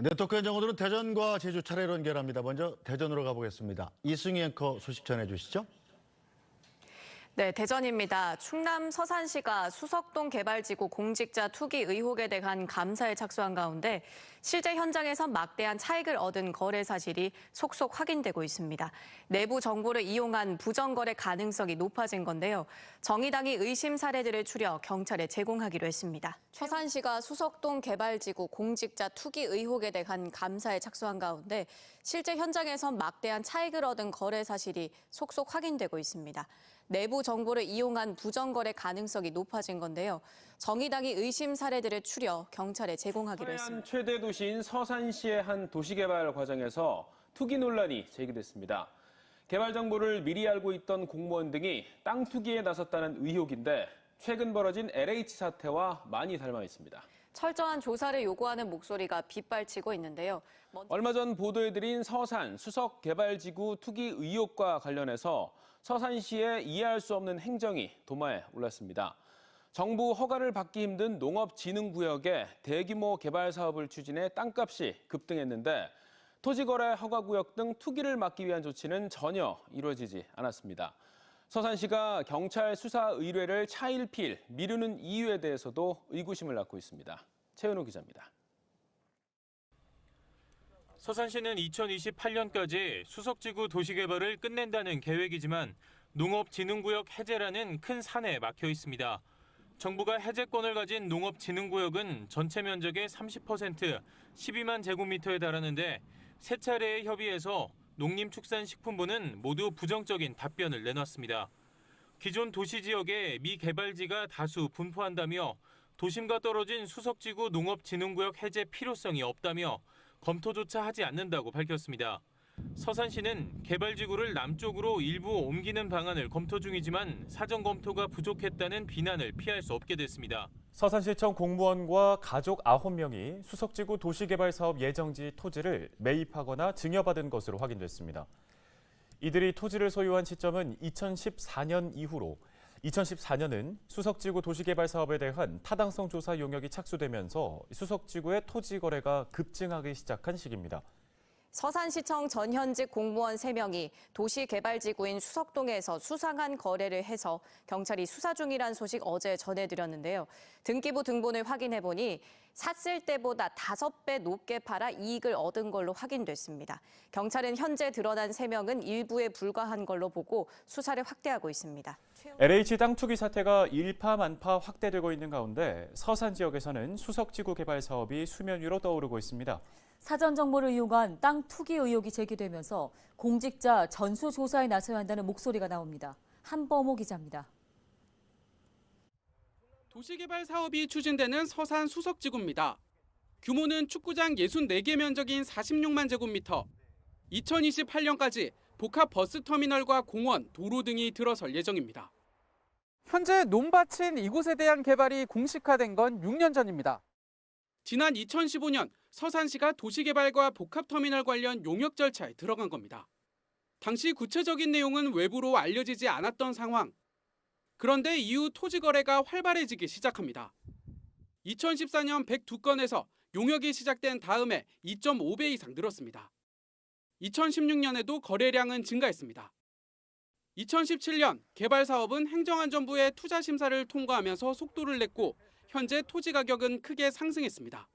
네트워크 현장 오늘은 대전과 제주 차례로 연결합니다. 먼저 대전으로 가보겠습니다. 이승희 앵커 소식 전해주시죠. 네, 대전입니다. 충남 서산시가 수석동 개발지구 공직자 투기 의혹에 대한 감사에 착수한 가운데 실제 현장에서 막대한 차익을 얻은 거래 사실이 속속 확인되고 있습니다. 내부 정보를 이용한 부정거래 가능성이 높아진 건데요. 정의당이 의심 사례들을 추려 경찰에 제공하기로 했습니다. 서산시가 수석동 개발지구 공직자 투기 의혹에 대한 감사에 착수한 가운데 실제 현장에서 막대한 차익을 얻은 거래 사실이 속속 확인되고 있습니다. 내부 정보를 이용한 부정거래 가능성이 높아진 건데요. 정의당이 의심 사례들을 추려 경찰에 제공하기로 했습니다. 최대 도시인 서산시의 한 도시개발 과정에서 투기 논란이 제기됐습니다. 개발 정보를 미리 알고 있던 공무원 등이 땅 투기에 나섰다는 의혹인데 최근 벌어진 LH 사태와 많이 닮아 있습니다. 철저한 조사를 요구하는 목소리가 빗발치고 있는데요. 얼마 전 보도해드린 서산 수석 개발지구 투기 의혹과 관련해서 서산시의 이해할 수 없는 행정이 도마에 올랐습니다. 정부 허가를 받기 힘든 농업진흥구역에 대규모 개발 사업을 추진해 땅값이 급등했는데 토지거래 허가구역 등 투기를 막기 위한 조치는 전혀 이루어지지 않았습니다. 서산시가 경찰 수사 의뢰를 차일피일 미루는 이유에 대해서도 의구심을 낳고 있습니다. 최은우 기자입니다. 서산시는 2028년까지 수석지구 도시개발을 끝낸다는 계획이지만 농업진흥구역 해제라는 큰 산에 막혀 있습니다. 정부가 해제권을 가진 농업진흥구역은 전체 면적의 30% 12만 제곱미터에 달하는데 세 차례의 협의에서 농림축산식품부는 모두 부정적인 답변을 내놨습니다. 기존 도시 지역에 미개발지가 다수 분포한다며 도심과 떨어진 수석지구 농업진흥구역 해제 필요성이 없다며 검토조차 하지 않는다고 밝혔습니다. 서산시는 개발지구를 남쪽으로 일부 옮기는 방안을 검토 중이지만 사전 검토가 부족했다는 비난을 피할 수 없게 됐습니다. 서산시청 공무원과 가족 9명이 수석지구 도시개발 사업 예정지 토지를 매입하거나 증여받은 것으로 확인됐습니다. 이들이 토지를 소유한 시점은 2014년 이후로 2014년은 수석지구 도시개발 사업에 대한 타당성 조사 용역이 착수되면서 수석지구의 토지 거래가 급증하기 시작한 시기입니다. 서산시청 전현직 공무원 3명이 도시개발지구인 수석동에서 수상한 거래를 해서 경찰이 수사 중이란 소식 어제 전해드렸는데요. 등기부 등본을 확인해보니 샀을 때보다 5배 높게 팔아 이익을 얻은 걸로 확인됐습니다. 경찰은 현재 드러난 3명은 일부에 불과한 걸로 보고 수사를 확대하고 있습니다. LH 땅 투기 사태가 일파만파 확대되고 있는 가운데 서산 지역에서는 수석지구 개발 사업이 수면 위로 떠오르고 있습니다. 사전 정보를 이용한 땅 투기 의혹이 제기되면서 공직자 전수 조사에 나서야 한다는 목소리가 나옵니다. 한범호 기자입니다. 도시개발 사업이 추진되는 서산 수석지구입니다. 규모는 축구장 64개 면적인 46만 제곱미터. 2028년까지 복합 버스터미널과 공원, 도로 등이 들어설 예정입니다. 현재 논밭인 이곳에 대한 개발이 공식화된 건 6년 전입니다. 지난 2015년 서산시가 도시개발과 복합터미널 관련 용역 절차에 들어간 겁니다. 당시 구체적인 내용은 외부로 알려지지 않았던 상황. 그런데 이후 토지 거래가 활발해지기 시작합니다. 2014년 102건에서 용역이 시작된 다음에 2.5배 이상 늘었습니다. 2016년에도 거래량은 증가했습니다. 2017년 개발 사업은 행정안전부의 투자 심사를 통과하면서 속도를 냈고 현재 토지 가격은 크게 상승했습니다.